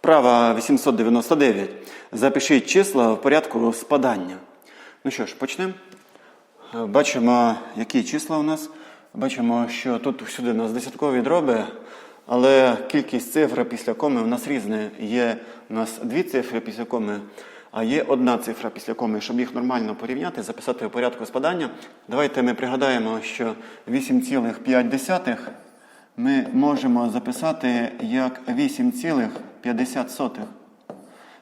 Вправа 899. Запишіть числа в порядку спадання. Ну що ж, почнемо. Е, Бачимо, які числа у нас. Бачимо, що тут всюди у нас десяткові дроби, але кількість цифр після коми у нас різна. Є у нас дві цифри після коми, а є одна цифра після коми. Щоб їх нормально порівняти, записати в порядку спадання. Давайте ми пригадаємо, що 8,5 ми можемо записати як 8,50.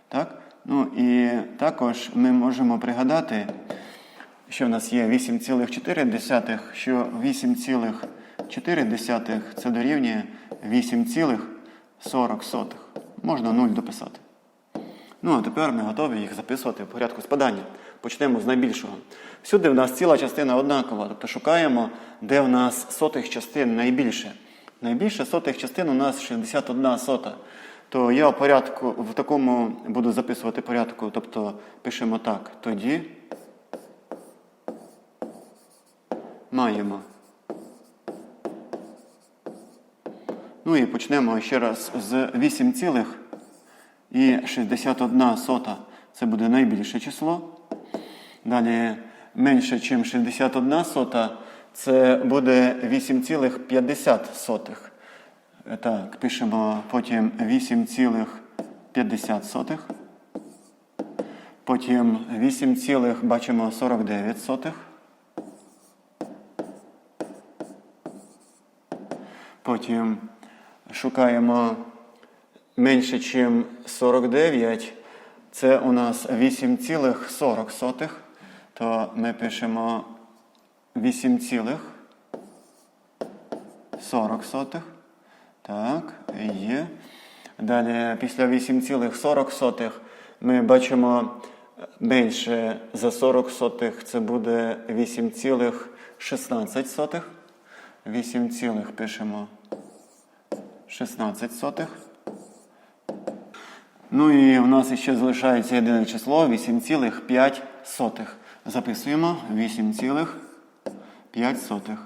Так? Ну і також ми можемо пригадати, що в нас є 8,4, що 8,4 це дорівнює 8,40. Можна 0 дописати. Ну, а тепер ми готові їх записувати в порядку спадання. Почнемо з найбільшого. Всюди в нас ціла частина однакова, тобто шукаємо, де в нас сотих частин найбільше. Найбільше сотих частин у нас 61 сота. То я в порядку, в такому буду записувати порядку, тобто пишемо так. Тоді маємо. Ну і почнемо ще раз з 8 цілих і 61 сота. Це буде найбільше число. Далі менше, ніж 61 сота, це буде 8,50. Так, пишемо потім 8,50. Потім 8, бачимо 49 сотих. Потім шукаємо менше, ніж 49. Це у нас 8,40. То ми пишемо 8,40. Так, є. Далі після 8,40 ми бачимо менше за 40 сотих, це буде 8,16. 8, цілих пишемо 16 сотих. Ну і у нас ще залишається єдине число 8,5 сотих. Записуємо 8,5 сотих.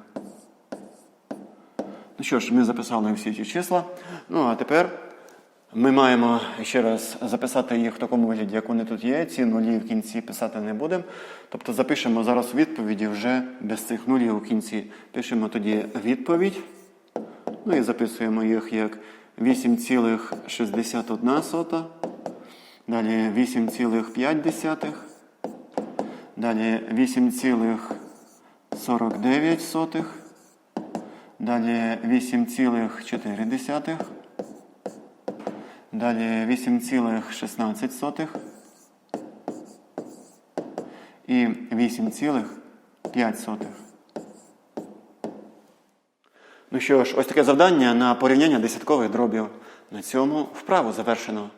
Ну що ж, ми записали всі ці числа. Ну а тепер ми маємо ще раз записати їх в такому вигляді, як вони тут є. Ці нулі в кінці писати не будемо. Тобто запишемо зараз відповіді вже без цих нулів у кінці. Пишемо тоді відповідь. Ну і записуємо їх як 8,61 сота. Далі 8,5. Далі 8,49 сотих. Далі 8,4. Далі 8,16 і 8,5. Ну що ж, ось таке завдання на порівняння десяткових дробів. На цьому вправу завершено.